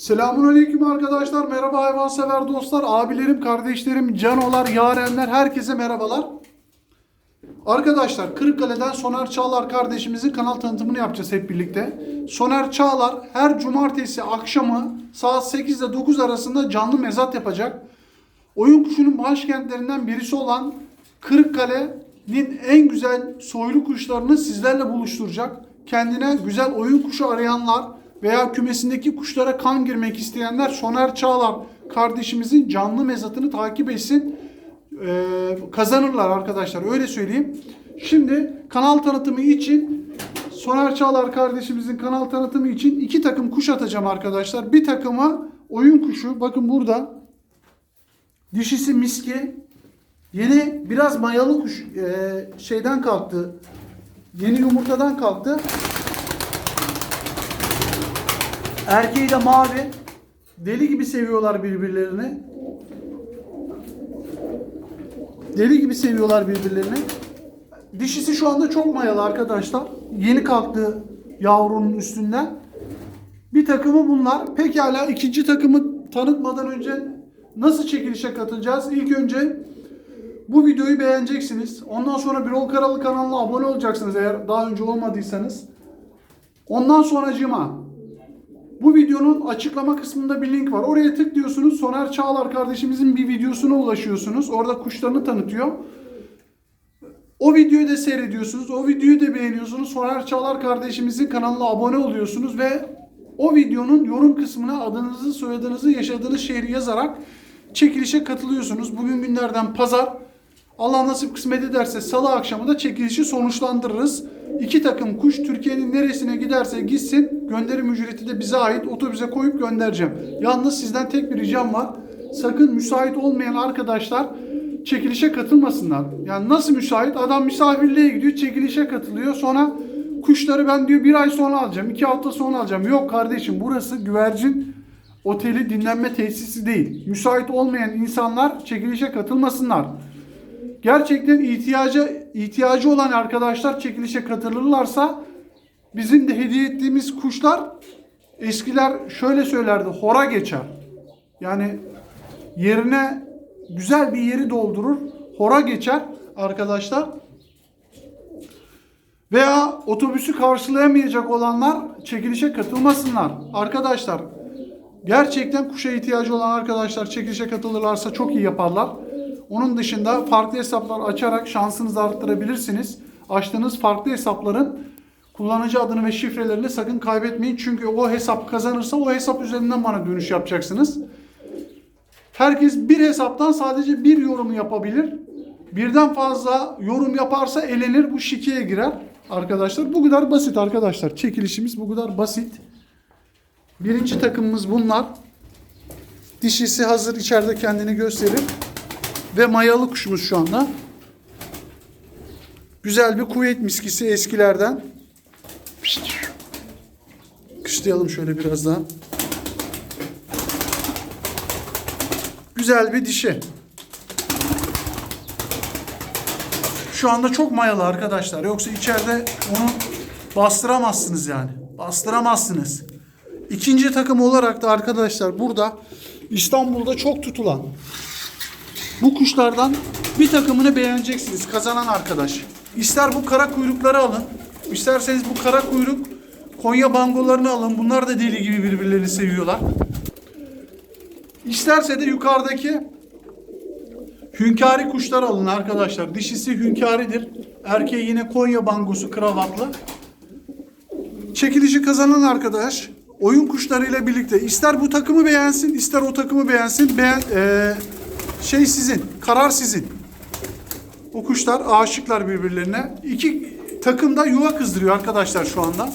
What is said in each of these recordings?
Selamun Aleyküm arkadaşlar. Merhaba hayvansever dostlar, abilerim, kardeşlerim, canolar, yarenler, herkese merhabalar. Arkadaşlar Kırıkkale'den Soner Çağlar kardeşimizin kanal tanıtımını yapacağız hep birlikte. Soner Çağlar her cumartesi akşamı saat 8 ile 9 arasında canlı mezat yapacak. Oyun kuşunun başkentlerinden birisi olan Kırıkkale'nin en güzel soylu kuşlarını sizlerle buluşturacak. Kendine güzel oyun kuşu arayanlar veya kümesindeki kuşlara kan girmek isteyenler Soner Çağlar kardeşimizin canlı mezatını takip etsin. Ee, kazanırlar arkadaşlar öyle söyleyeyim. Şimdi kanal tanıtımı için Soner Çağlar kardeşimizin kanal tanıtımı için iki takım kuş atacağım arkadaşlar. Bir takımı oyun kuşu bakın burada Dişisi miski. Yeni biraz mayalı kuş e, şeyden kalktı. Yeni yumurtadan kalktı. Erkeği de mavi. Deli gibi seviyorlar birbirlerini. Deli gibi seviyorlar birbirlerini. Dişisi şu anda çok mayalı arkadaşlar. Yeni kalktı yavrunun üstünden. Bir takımı bunlar. Pekala ikinci takımı tanıtmadan önce nasıl çekilişe katılacağız? İlk önce bu videoyu beğeneceksiniz. Ondan sonra Birol Karalı kanalına abone olacaksınız eğer daha önce olmadıysanız. Ondan sonracığıma bu videonun açıklama kısmında bir link var. Oraya tıklıyorsunuz. Soner Çağlar kardeşimizin bir videosuna ulaşıyorsunuz. Orada kuşlarını tanıtıyor. O videoyu da seyrediyorsunuz. O videoyu da beğeniyorsunuz. Soner Çağlar kardeşimizin kanalına abone oluyorsunuz ve o videonun yorum kısmına adınızı, soyadınızı, yaşadığınız şehri yazarak çekilişe katılıyorsunuz. Bugün günlerden pazar. Allah nasip kısmet ederse salı akşamı da çekilişi sonuçlandırırız. İki takım kuş Türkiye'nin neresine giderse gitsin gönderim ücreti de bize ait otobüse koyup göndereceğim. Yalnız sizden tek bir ricam var. Sakın müsait olmayan arkadaşlar çekilişe katılmasınlar. Yani nasıl müsait? Adam misafirliğe gidiyor, çekilişe katılıyor. Sonra kuşları ben diyor bir ay sonra alacağım, iki hafta sonra alacağım. Yok kardeşim burası güvercin oteli dinlenme tesisi değil. Müsait olmayan insanlar çekilişe katılmasınlar. Gerçekten ihtiyacı ihtiyacı olan arkadaşlar çekilişe katılırlarsa bizim de hediye ettiğimiz kuşlar eskiler şöyle söylerdi hora geçer. Yani yerine güzel bir yeri doldurur. Hora geçer arkadaşlar. Veya otobüsü karşılayamayacak olanlar çekilişe katılmasınlar. Arkadaşlar gerçekten kuşa ihtiyacı olan arkadaşlar çekilişe katılırlarsa çok iyi yaparlar. Onun dışında farklı hesaplar açarak şansınızı arttırabilirsiniz. Açtığınız farklı hesapların kullanıcı adını ve şifrelerini sakın kaybetmeyin. Çünkü o hesap kazanırsa o hesap üzerinden bana dönüş yapacaksınız. Herkes bir hesaptan sadece bir yorum yapabilir. Birden fazla yorum yaparsa elenir. Bu şikeye girer arkadaşlar. Bu kadar basit arkadaşlar. Çekilişimiz bu kadar basit. Birinci takımımız bunlar. Dişisi hazır içeride kendini gösterir. Ve mayalı kuşumuz şu anda. Güzel bir kuvvet miskisi eskilerden. Kışlayalım şöyle biraz daha. Güzel bir dişi. Şu anda çok mayalı arkadaşlar. Yoksa içeride onu bastıramazsınız yani. Bastıramazsınız. İkinci takım olarak da arkadaşlar burada İstanbul'da çok tutulan bu kuşlardan bir takımını beğeneceksiniz kazanan arkadaş. İster bu kara kuyrukları alın. isterseniz bu kara kuyruk Konya bangolarını alın. Bunlar da deli gibi birbirlerini seviyorlar. İsterse de yukarıdaki hünkâri kuşlar alın arkadaşlar. Dişisi hünkâridir. Erkeği yine Konya bangosu kravatlı. Çekilişi kazanan arkadaş oyun kuşlarıyla birlikte ister bu takımı beğensin ister o takımı beğensin. Beğen, eee, şey sizin. Karar sizin. O kuşlar aşıklar birbirlerine. İki takım da yuva kızdırıyor arkadaşlar şu anda.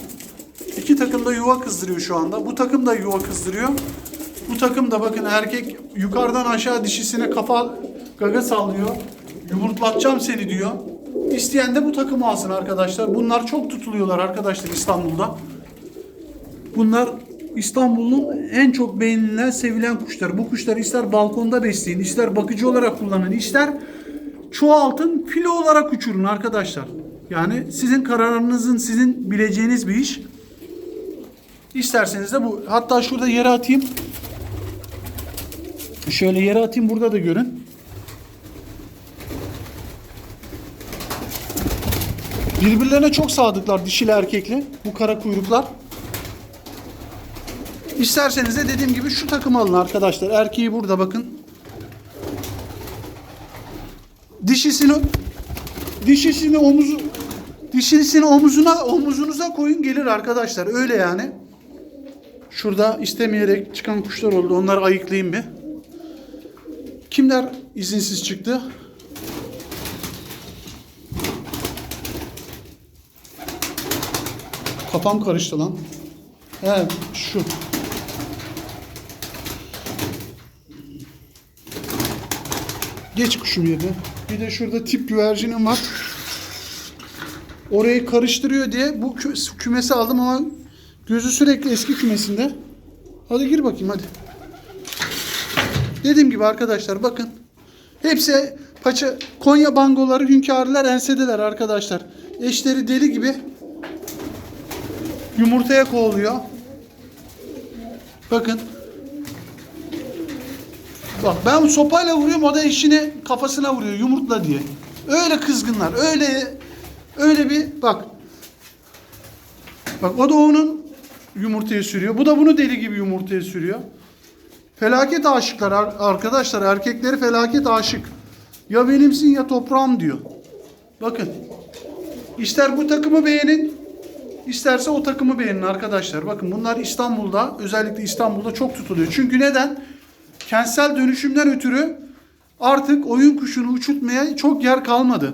İki takım da yuva kızdırıyor şu anda. Bu takım da yuva kızdırıyor. Bu takım da bakın erkek yukarıdan aşağı dişisine kafa gaga sallıyor. Yumurtlatacağım seni diyor. İsteyen de bu takımı alsın arkadaşlar. Bunlar çok tutuluyorlar arkadaşlar İstanbul'da. Bunlar İstanbul'un en çok beğenilen, sevilen kuşlar. Bu kuşları ister balkonda besleyin, ister bakıcı olarak kullanın, ister çoğaltın, filo olarak uçurun arkadaşlar. Yani sizin kararınızın, sizin bileceğiniz bir iş. İsterseniz de bu. Hatta şurada yere atayım. Şöyle yere atayım burada da görün. Birbirlerine çok sadıklar dişili erkekli bu kara kuyruklar. İsterseniz de dediğim gibi şu takımı alın arkadaşlar. Erkeği burada bakın. Dişisini dişisini omuzu dişisini omuzuna omuzunuza koyun gelir arkadaşlar. Öyle yani. Şurada istemeyerek çıkan kuşlar oldu. Onları ayıklayayım bir. Kimler izinsiz çıktı? Kafam karıştı lan. Evet şu. Geç kuşum yedi. Bir de şurada tip güvercinim var. Orayı karıştırıyor diye bu kü- kümesi aldım ama gözü sürekli eski kümesinde. Hadi gir bakayım hadi. Dediğim gibi arkadaşlar bakın. Hepsi paça Konya bangoları hünkârlar ensedeler arkadaşlar. Eşleri deli gibi yumurtaya kovalıyor. Bakın. Bak ben sopayla vuruyorum o da eşine kafasına vuruyor yumurtla diye. Öyle kızgınlar. Öyle öyle bir bak. Bak o da onun yumurtaya sürüyor. Bu da bunu deli gibi yumurtaya sürüyor. Felaket aşıklar ar- arkadaşlar. Erkekleri felaket aşık. Ya benimsin ya toprağım diyor. Bakın. İster bu takımı beğenin, isterse o takımı beğenin arkadaşlar. Bakın bunlar İstanbul'da, özellikle İstanbul'da çok tutuluyor. Çünkü neden? Kentsel dönüşümden ötürü artık oyun kuşunu uçurtmaya çok yer kalmadı.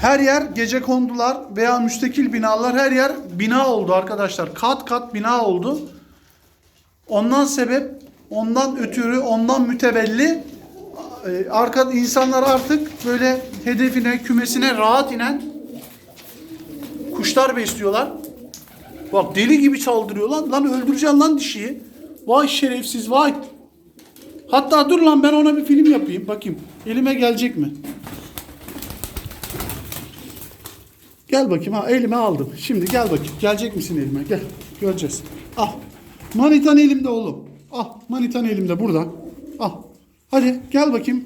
Her yer gece kondular veya müstakil binalar her yer bina oldu arkadaşlar. Kat kat bina oldu. Ondan sebep, ondan ötürü, ondan mütevelli e, arka insanlar artık böyle hedefine, kümesine rahat inen kuşlar besliyorlar. Bak deli gibi saldırıyor lan. Lan öldüreceksin lan dişiyi. Vay şerefsiz vay. Hatta dur lan ben ona bir film yapayım. Bakayım elime gelecek mi? Gel bakayım ha elime aldım. Şimdi gel bakayım. Gelecek misin elime? Gel. Göreceğiz. Al. Manitan elimde oğlum. Al. Manitan elimde burada. Al. Hadi gel bakayım.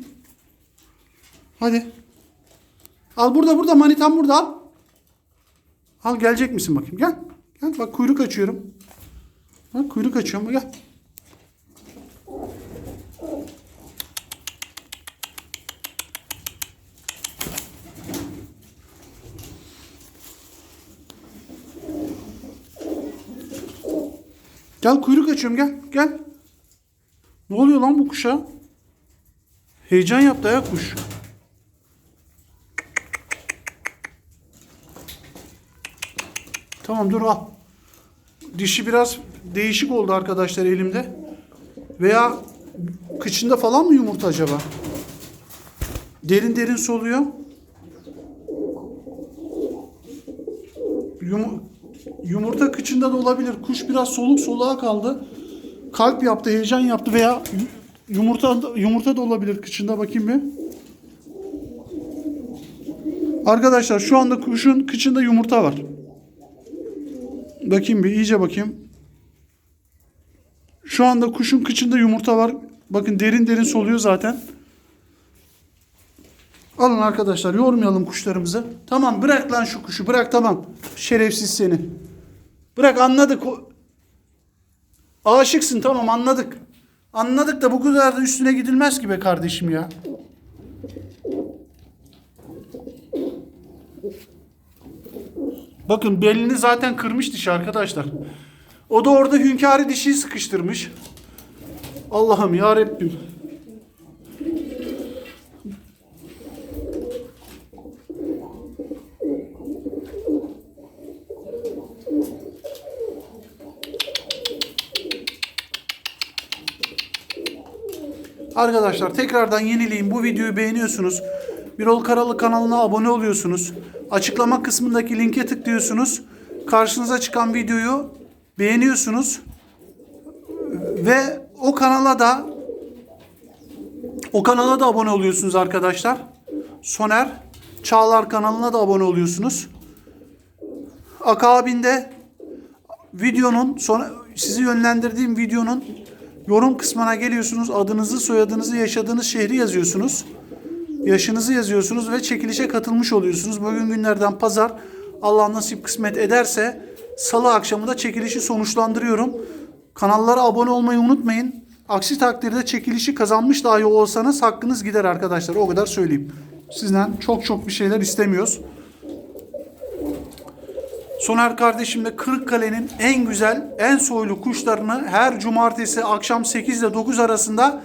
Hadi. Al burada burada manitan burada al. Al gelecek misin bakayım? Gel. Gel bak kuyruk açıyorum. Bak kuyruk açıyorum. Gel. Gel kuyruk açıyorum gel. Gel. Ne oluyor lan bu kuşa? Heyecan yaptı ya kuş. Tamam dur al. Dişi biraz değişik oldu arkadaşlar elimde. Veya kıçında falan mı yumurta acaba? Derin derin soluyor. Yum- yumurta kıçında da olabilir. Kuş biraz soluk soluğa kaldı. Kalp yaptı, heyecan yaptı veya yu- yumurta yumurta da olabilir kıçında bakayım bir. Arkadaşlar şu anda kuşun kıçında yumurta var. Bakayım bir iyice bakayım. Şu anda kuşun kıçında yumurta var. Bakın derin derin soluyor zaten. Alın arkadaşlar yormayalım kuşlarımızı. Tamam bırak lan şu kuşu bırak tamam. Şerefsiz seni. Bırak anladık. Aşıksın tamam anladık. Anladık da bu kadar da üstüne gidilmez ki be kardeşim ya. Bakın belini zaten kırmış dişi arkadaşlar. O da orada hünkârı dişiyi sıkıştırmış. Allah'ım ya Rabbim. Arkadaşlar tekrardan yenileyim. Bu videoyu beğeniyorsunuz. Birol Karalı kanalına abone oluyorsunuz. Açıklama kısmındaki linke tıklıyorsunuz. Karşınıza çıkan videoyu beğeniyorsunuz. Ve o kanala da o kanala da abone oluyorsunuz arkadaşlar. Soner Çağlar kanalına da abone oluyorsunuz. Akabinde videonun sonra sizi yönlendirdiğim videonun yorum kısmına geliyorsunuz. Adınızı, soyadınızı, yaşadığınız şehri yazıyorsunuz. Yaşınızı yazıyorsunuz ve çekilişe katılmış oluyorsunuz. Bugün günlerden pazar Allah nasip kısmet ederse salı akşamı da çekilişi sonuçlandırıyorum. Kanallara abone olmayı unutmayın. Aksi takdirde çekilişi kazanmış dahi olsanız hakkınız gider arkadaşlar. O kadar söyleyeyim. Sizden çok çok bir şeyler istemiyoruz. Soner kardeşim de Kırıkkale'nin en güzel, en soylu kuşlarını her cumartesi akşam 8 ile 9 arasında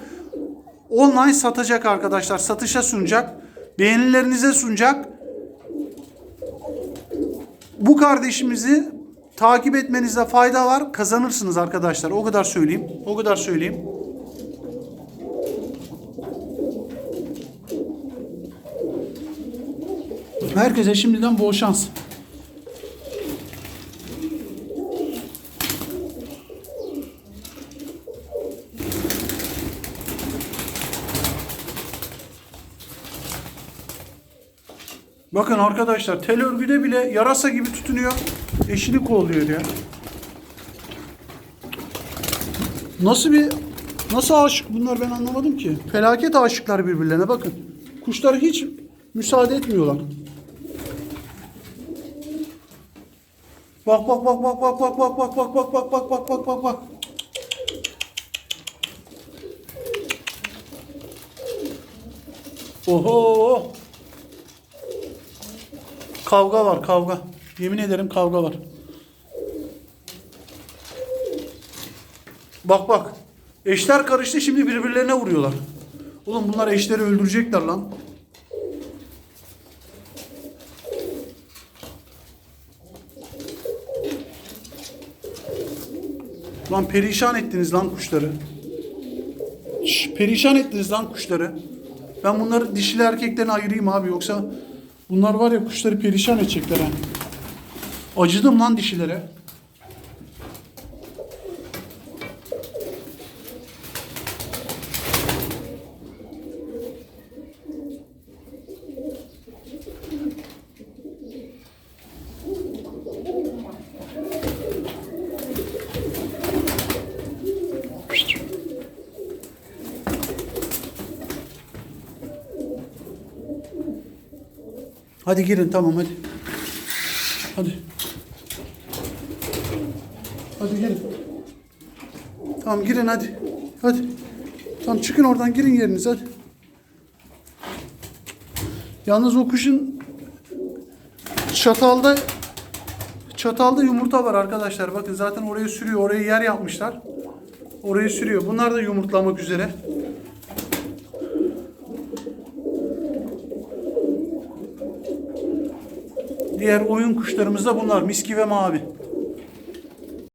online satacak arkadaşlar. Satışa sunacak. Beğenilerinize sunacak. Bu kardeşimizi takip etmenizde fayda var. Kazanırsınız arkadaşlar. O kadar söyleyeyim. O kadar söyleyeyim. Herkese şimdiden bol şans. Bakın arkadaşlar tel örgüde bile yarasa gibi tutunuyor. Eşini kolluyor ya. Nasıl bir nasıl aşık bunlar ben anlamadım ki. Felaket aşıklar birbirlerine bakın. Kuşlar hiç müsaade etmiyorlar. Bak bak bak bak bak bak bak bak bak bak bak bak bak bak bak bak. Oho. Kavga var kavga. Yemin ederim kavga var. Bak bak. Eşler karıştı şimdi birbirlerine vuruyorlar. Oğlum bunlar eşleri öldürecekler lan. Lan perişan ettiniz lan kuşları. Şş, perişan ettiniz lan kuşları. Ben bunları dişili erkeklerini ayırayım abi yoksa bunlar var ya kuşları perişan edecekler ha. Acıdım lan dişilere. Hadi girin tamam hadi. Hadi. Hadi girin. Tamam girin hadi. Hadi. Tamam çıkın oradan girin yerinize hadi. Yalnız o kuşun çatalda çatalda yumurta var arkadaşlar. Bakın zaten oraya sürüyor. Oraya yer yapmışlar. Oraya sürüyor. Bunlar da yumurtlamak üzere. Diğer oyun kuşlarımız da bunlar. Miski ve mavi.